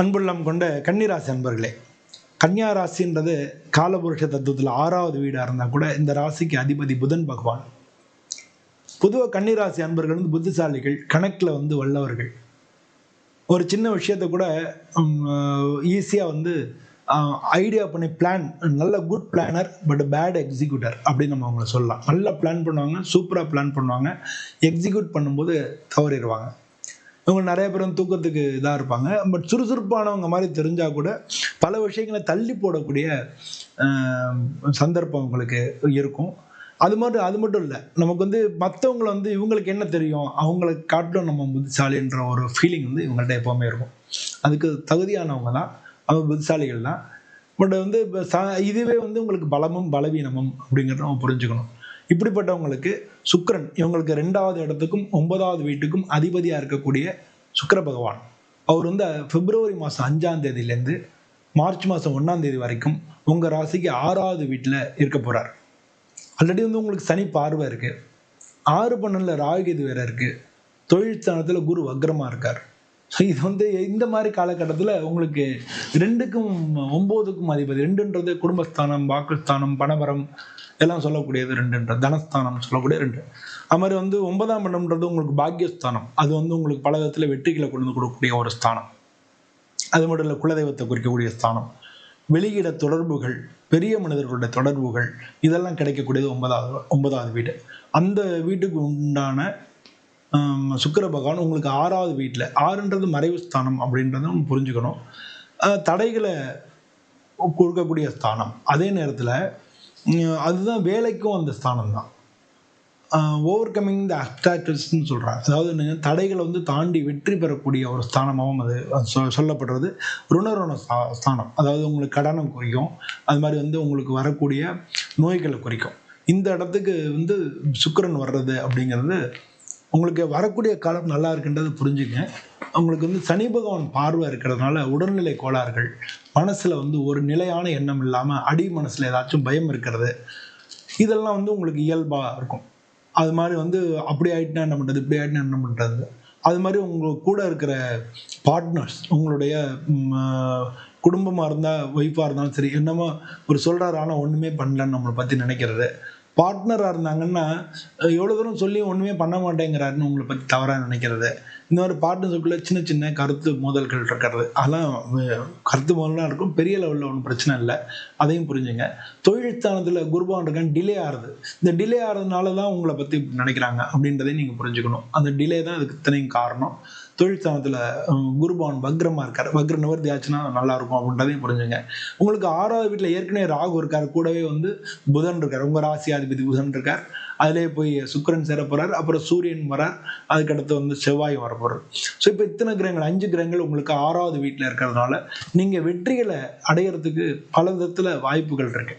அன்புள்ளம் கொண்ட கன்னிராசி அன்பர்களே கன்னியா ராசின்றது காலபுருஷ தத்துவத்தில் ஆறாவது வீடாக இருந்தால் கூட இந்த ராசிக்கு அதிபதி புதன் பகவான். பொதுவாக கன்னிராசி அன்பர்கள் வந்து புத்திசாலிகள் கணக்கில் வந்து வல்லவர்கள். ஒரு சின்ன விஷயத்தை கூட ஈஸியாக வந்து ஐடியா பண்ணி பிளான் நல்ல good planner but bad executor அப்படின்னு நம்ம அவங்கள சொல்லலாம். நல்லா பிளான் பண்ணுவாங்க சூப்பராக பிளான் பண்ணுவாங்க எக்ஸிக்யூட் பண்ணும்போது தவறிடுவாங்க. இவங்க நிறைய பேர் வந்து தூக்கத்துக்கு இதாக இருப்பாங்க. பட் சுறுசுறுப்பானவங்க மாதிரி தெரிஞ்சால் கூட பல விஷயங்களை தள்ளி போடக்கூடிய சந்தர்ப்பம் அவங்களுக்கு இருக்கும். அது மட்டும் அது மட்டும் இல்லை. நமக்கு வந்து மற்றவங்களை வந்து இவங்களுக்கு என்ன தெரியும்? அவங்களை காட்டிலும் நம்ம புத்திசாலின்ற ஒரு ஃபீலிங் வந்து இவங்கள்ட்ட எப்போவுமே இருக்கும். அதுக்கு தகுதியானவங்க தான். அவங்க புத்திசாலிகள் தான். பட் வந்து இதுவே வந்து உங்களுக்கு பலமும் பலவீனமும் அப்படிங்கிறத நம்ம புரிஞ்சுக்கணும். இப்படிப்பட்டவங்களுக்கு சுக்கரன் இவங்களுக்கு ரெண்டாவது இடத்துக்கும் ஒன்பதாவது வீட்டுக்கும் அதிபதியாக இருக்கக்கூடிய சுக்கர பகவான். அவர் வந்து பிப்ரவரி மாதம் அஞ்சாம் தேதியிலேருந்து மார்ச் மாதம் ஒன்றாம் தேதி வரைக்கும் உங்கள் ராசிக்கு ஆறாவது வீட்டில் இருக்க போகிறார் ஆல்ரெடி வந்து உங்களுக்கு சனி பார்வை இருக்குது ஆறு பன்னெண்டில் ராகுகேது வேற இருக்குது தொழில் ஸ்தானத்தில் குரு வக்ரமாக இருக்கார். ஸோ இது வந்து இந்த மாதிரி காலகட்டத்தில் உங்களுக்கு ரெண்டுக்கும் ஒம்போதுக்கும் அதிபதி ரெண்டுன்றது குடும்பஸ்தானம் வாக்குஸ்தானம் பணபரம் எல்லாம் சொல்லக்கூடியது ரெண்டுன்ற தனஸ்தானம் சொல்லக்கூடிய ரெண்டு. அது மாதிரி வந்து ஒன்பதாம் இடம்ன்றது உங்களுக்கு பாக்கியஸ்தானம் அது வந்து உங்களுக்கு பல விதத்தில் வெற்றிகளை கொண்டு வந்து கொடுக்கக்கூடிய ஒரு ஸ்தானம். அது மட்டும் இல்லை குலதெய்வத்தை குறிக்கக்கூடிய ஸ்தானம். வெளியிட தொடர்புகள் பெரிய மனிதர்களுடைய தொடர்புகள் இதெல்லாம் கிடைக்கக்கூடியது ஒன்பதாவது ஒன்பதாவது வீடு. அந்த வீட்டுக்கு உண்டான சுக்கிர பகவான் உங்களுக்கு ஆறாவது வீட்டில் ஆறுன்றது மறைவு ஸ்தானம் அப்படின்றத நம்ம புரிஞ்சுக்கணும். தடைகளை கொடுக்கக்கூடிய ஸ்தானம். அதே நேரத்தில் அதுதான் வேலைக்கும் அந்த ஸ்தானம் தான். ஓவர் கம்மிங் த அப்டாக்கல்ஸ்ன்னு சொல்கிறாங்க அதாவது நீங்கள் தடைகளை வந்து தாண்டி வெற்றி பெறக்கூடிய ஒரு ஸ்தானமாகவும் அது சொ- சொல்லப்படுறது ருணருண ஸ்தானம். அதாவது உங்களுக்கு கடனை குறிக்கும். அது மாதிரி வந்து உங்களுக்கு வரக்கூடிய நோய்களை குறிக்கும். இந்த இடத்துக்கு வந்து சுக்கிரன் வர்றது அப்படிங்கிறது உங்களுக்கு வரக்கூடிய காலம் நல்லா இருக்குன்றது புரிஞ்சுங்க. உங்களுக்கு வந்து சனி பகவான் பார்வை இருக்கிறதுனால உடல்நிலை கோளாறுகள் மனசில் வந்து ஒரு நிலையான எண்ணம் இல்லாமல் அடி மனசில் ஏதாச்சும் பயம் இருக்கிறது இதெல்லாம் வந்து உங்களுக்கு இயல்பாக இருக்கும். அது மாதிரி வந்து அப்படி ஆகிட்டுனா என்ன பண்ணுறது இப்படி ஆகிட்டுனா என்ன பண்ணுறது அது மாதிரி உங்கள் கூட இருக்கிற பார்ட்னர்ஸ் உங்களுடைய குடும்பமாக இருந்தால் ஒய்ஃபாக இருந்தாலும் சரி என்னமோ ஒரு சொல்கிறாரு ஆனால் ஒன்றுமே பண்ணலன்னு நம்மளை பற்றி நினைக்கிறது. பார்ட்னராக இருந்தாங்கன்னா எவ்வளோ தூரம் சொல்லி ஒன்றுமே பண்ண மாட்டேங்கிறாருன்னு உங்களை பற்றி தவறாக நினைக்கிறது. இந்த மாதிரி பார்ட்னர்ஷிப்பில் சின்ன சின்ன கருத்து மோதல்கள் இருக்கிறது. அதெல்லாம் கருத்து மோதலாம் இருக்கும். பெரிய லெவலில் ஒன்றும் பிரச்சனை இல்லை. அதையும் புரிஞ்சுங்க. தொழில் ஸ்தானத்தில் குருபான் இருக்கான் டிலே ஆகுது இந்த டிலே ஆகிறதுனால தான் உங்களை பற்றி நினைக்கிறாங்க அப்படின்றதையும் நீங்கள் புரிஞ்சுக்கணும். அந்த டிலே தான் அதுக்கு இத்தனையும் காரணம். தொழில் ஸ்தானத்தில் பக்ரமா வக்ரமாக இருக்கார். வக்ர நிவர்த்தி ஆச்சுன்னா நல்லா இருக்கும் அப்படின்றதையும் புரிஞ்சுங்க. உங்களுக்கு ஆறாவது வீட்டில் ஏற்கனவே ராகு இருக்கார். கூடவே வந்து புதன் இருக்கார். உங்கள் ராசியாதிபதி புதன் இருக்கார். அதிலே போய் சுக்கரன் சேர அப்புறம் சூரியன் வரார். அதுக்கடுத்து வந்து செவ்வாய் வர ஸோ இப்போ இத்தனை கிரகங்கள் அஞ்சு கிரகங்கள் உங்களுக்கு ஆறாவது வீட்டில் இருக்கிறதுனால நீங்கள் வெற்றிகளை அடையிறதுக்கு பல விதத்தில் வாய்ப்புகள் இருக்கு.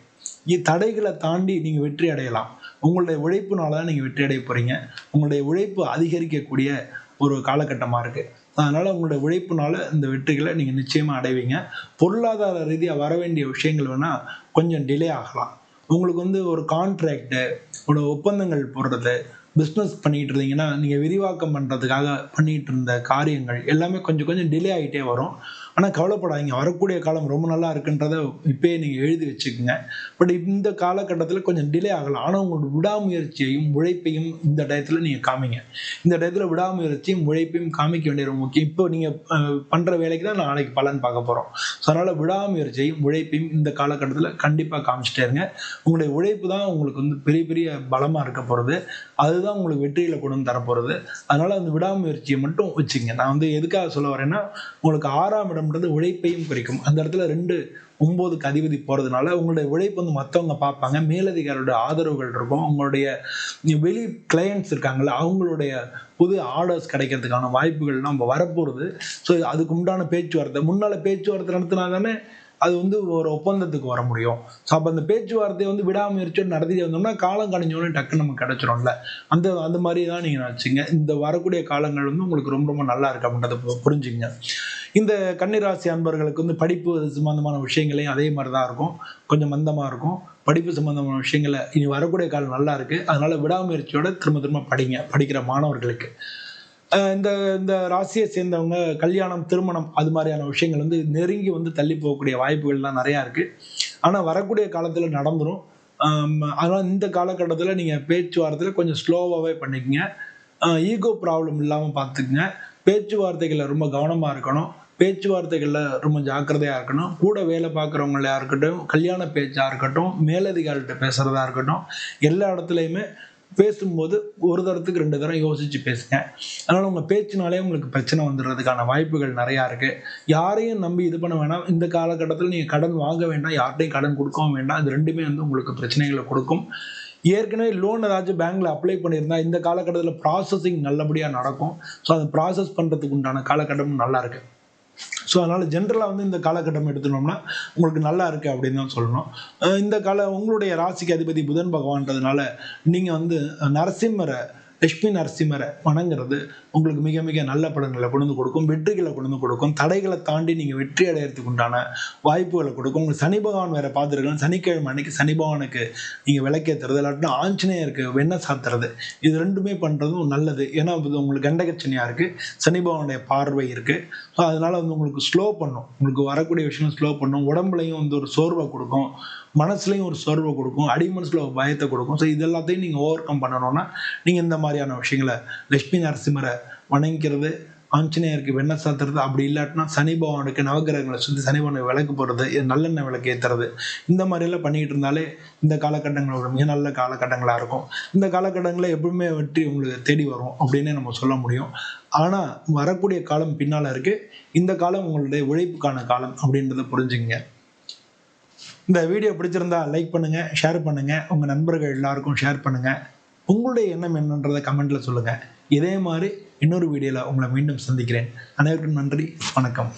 இ- தடைகளை தாண்டி நீங்கள் வெற்றி அடையலாம். உங்களுடைய உழைப்புனால தான் நீங்கள் வெற்றி அடைய போகிறீங்க உங்களுடைய உழைப்பு அதிகரிக்கக்கூடிய ஒரு காலகட்டமாக இருக்குது அதனால் உங்களோட உழைப்புனால இந்த வெற்றிகளை நீங்கள் நிச்சயமாக அடைவீங்க. பொருளாதார ரீதியாக வர வேண்டிய விஷயங்கள் வேணால் கொஞ்சம் டிலே ஆகலாம். உங்களுக்கு வந்து ஒரு கான்ட்ராக்டு ஒரு ஒப்பந்தங்கள் போடுறது பிஸ்னஸ் பண்ணிகிட்டு இருந்தீங்கன்னா நீங்கள் விரிவாக்கம் பண்ணுறதுக்காக பண்ணிகிட்டு இருந்த காரியங்கள் எல்லாமே கொஞ்சம் கொஞ்சம் டிலே ஆகிட்டே வரும். ஆனால் கவலைப்படாதீங்க. வரக்கூடிய காலம் ரொம்ப நல்லா இருக்குன்றத இப்பயே நீங்கள் எழுதி வச்சுக்கோங்க. பட் இந்த காலகட்டத்தில் கொஞ்சம் டிலே ஆகலாம். ஆனால் உங்களோட விடாமுயற்சியையும் உழைப்பையும் இந்த டயத்தில் நீங்கள் காமிங்க. இந்த டயத்தில் விடாமுயற்சியும் உழைப்பையும் காமிக்க வேண்டிய ரொம்ப முக்கியம். இப்போ நீங்கள் பண்ணுற வேலைக்கு தான் நாளைக்கு பலன் பார்க்க போகிறோம் ஸோ அதனால் விடாமுயற்சியையும் உழைப்பையும் இந்த காலகட்டத்தில் கண்டிப்பாக காமிச்சிட்டே இருங்க. உங்களுடைய உழைப்பு தான் உங்களுக்கு வந்து பெரிய பெரிய பலமாக இருக்க போகிறது அதுதான் உங்களுக்கு வெற்றியில் கொண்டு வந்து தரப்போகிறது அதனால் அந்த விடாமுயற்சியை மட்டும் வச்சுங்க நான் வந்து எதுக்காக சொல்ல வரேன்னா உங்களுக்கு ஆறாம் இடம் இடம்ன்றது உழைப்பையும் குறிக்கும். அந்த இடத்துல ரெண்டு ஒம்போதுக்கு அதிபதி போகிறதுனால உங்களுடைய உழைப்பு வந்து மற்றவங்க பார்ப்பாங்க. மேலதிகாரியோட ஆதரவுகள் இருக்கும். உங்களுடைய வெளி கிளையண்ட்ஸ் இருக்காங்கல்ல அவங்களுடைய புது ஆர்டர்ஸ் கிடைக்கிறதுக்கான வாய்ப்புகள் நம்ம வரப்போகிறது ஸோ அதுக்கு உண்டான பேச்சுவார்த்தை முன்னால் பேச்சுவார்த்தை நடத்தினா தானே அது வந்து ஒரு ஒப்பந்தத்துக்கு வர முடியும். ஸோ அப்போ அந்த பேச்சுவார்த்தையை வந்து விடாமுயற்சியோடு நடத்திட்டு வந்தோம்னா காலம் கணிஞ்சோடனே டக்குன்னு நமக்கு கிடச்சிரும்ல. அந்த அந்த மாதிரி தான் நீங்கள் நினச்சிங்க. இந்த வரக்கூடிய காலங்கள் வந்து உங்களுக்கு ரொம்ப ரொம்ப நல்லா இருக்கு அப்படின்றத பு- புரிஞ்சுங்க இந்த கன்னிராசி அன்பர்களுக்கு வந்து படிப்பு சம்பந்தமான விஷயங்களையும் அதே மாதிரி தான் இருக்கும். கொஞ்சம் மந்தமாக இருக்கும். படிப்பு சம்பந்தமான விஷயங்களை இனி வரக்கூடிய காலம் நல்லா இருக்கு. அதனால விடாமுயற்சியோட திரும்ப திரும்ப படிங்க. படிக்கிற மாணவர்களுக்கு. இந்த இந்த ராசியை சேர்ந்தவங்க கல்யாணம் திருமணம் அது மாதிரியான விஷயங்கள் வந்து நெருங்கி வந்து தள்ளி போகக்கூடிய வாய்ப்புகள்லாம் நிறையா இருக்குது ஆனால் வரக்கூடிய காலத்தில் நடந்துடும் அதனால் இந்த காலகட்டத்தில் நீங்கள் பேச்சுவார்த்தையில் கொஞ்சம் ஸ்லோவாகவே பண்ணிக்கங்க. ஈகோ ப்ராப்ளம் இல்லாமல் பார்த்துக்குங்க பேச்சுவார்த்தைகளில் ரொம்ப கவனமாக இருக்கணும். பேச்சுவார்த்தைகளில் ரொம்ப ஜாக்கிரதையாக இருக்கணும். கூட வேலை பார்க்குறவங்களையா இருக்கட்டும் கல்யாண பேச்சாக இருக்கட்டும் மேலதிகாரிகிட்ட பேசுகிறதா இருக்கட்டும் எல்லா இடத்துலையுமே பேசும்போது ஒரு தரத்துக்கு ரெண்டு தரம் யோசித்து பேசுங்க. அதனால் உங்கள் பேச்சுனாலே உங்களுக்கு பிரச்சனை வந்துடுறதுக்கான வாய்ப்புகள் நிறையா இருக்குது யாரையும் நம்பி இது பண்ண வேணாம். இந்த காலகட்டத்தில் நீங்கள் கடன் வாங்க வேண்டாம். யார்கிட்டையும் கடன் கொடுக்கவும் வேண்டாம். இது ரெண்டுமே வந்து உங்களுக்கு பிரச்சனைகளை கொடுக்கும். ஏற்கனவே லோன் ஏதாச்சும் பேங்க்கில் அப்ளை பண்ணியிருந்தா இந்த காலகட்டத்தில் ப்ராசஸிங் நல்லபடியாக நடக்கும். ஸோ அதை ப்ராசஸ் பண்ணுறதுக்கு உண்டான காலகட்டமும் நல்லா இருக்கு. ஸோ அதனால் ஜென்ரலாக வந்து இந்த காலகட்டம் எடுத்துனோம்னா உங்களுக்கு நல்லா இருக்குது அப்படின்னு தான் சொல்லணும். இந்த கால உங்களுடைய ராசிக்கு அதிபதி புதன் பகவான்றதுனால நீங்கள் வந்து நரசிம்மரை லட்சுமி நரசிம்மரை வணங்குறது உங்களுக்கு மிக மிக நல்ல பலன்களை கொண்டு வந்து கொடுக்கும் வெற்றிகளை கொண்டு வந்து கொடுக்கும் தடைகளை தாண்டி நீங்கள் வெற்றி அடையிறதுக்கு உண்டான வாய்ப்புகளை கொடுக்கும் உங்களுக்கு சனி பகவான் வேற பார்த்துருக்கலாம் சனிக்கிழமை அன்னைக்கு சனி பகவானுக்கு நீங்கள் விளக்கேற்றுறது இல்லாட்டினா ஆஞ்சநேயருக்கு வெண்ணெய் சாத்துறது இது ரெண்டுமே பண்ணுறதும் நல்லது. ஏன்னா இது உங்களுக்கு கண்டகச்சனியாக இருக்குது சனி பகவானுடைய பார்வை இருக்குது ஸோ அதனால் வந்து உங்களுக்கு ஸ்லோ பண்ணும். உங்களுக்கு வரக்கூடிய விஷயம் ஸ்லோ பண்ணும். உடம்புலையும் வந்து ஒரு சோர்வை கொடுக்கும். மனசுலையும் ஒரு சோர்வை கொடுக்கும் அடி மனசில் ஒரு பயத்தை கொடுக்கும். ஸோ இது எல்லாத்தையும் நீங்கள் ஓவர் கம் பண்ணணும்னா நீங்கள் இந்த மாதிரியான விஷயங்களை லட்சுமி நரசிம்மரை வணங்கிக்கிறது ஆஞ்சநேயருக்கு வெண்ணெய் சாத்துறது அப்படி இல்லாட்டினா சனி பகவானுக்கு நவகிரகங்களை சுற்றி சனி பகவானுக்கு விளக்கு போடுறது இது நல்லெண்ணெய் விளக்கு ஏற்றுறது இந்த மாதிரியெல்லாம் பண்ணிக்கிட்டு இருந்தாலே இந்த காலகட்டங்களோட மிக நல்ல காலகட்டங்களாக இருக்கும். இந்த காலகட்டங்களில் எப்பவுமே வெற்றி உங்களுக்கு தேடி வரும் அப்படின்னே நம்ம சொல்ல முடியும். ஆனால் வரக்கூடிய காலம் பின்னால் இருக்குது இந்த காலம் உங்களுடைய உழைப்புக்கான காலம் அப்படின்றத புரிஞ்சுங்க இந்த வீடியோ பிடிச்சிருந்தா லைக் பண்ணுங்க ஷேர் பண்ணுங்க. உங்க நண்பர்கள் எல்லாருக்கும் ஷேர் பண்ணுங்க. உங்களுடைய எண்ணம் என்னன்றதை கமெண்ட்ல சொல்லுங்க. இதே மாதிரி இன்னொரு வீடியோல உங்களை மீண்டும் சந்திக்கிறேன். அனைவருக்கும் நன்றி வணக்கம்.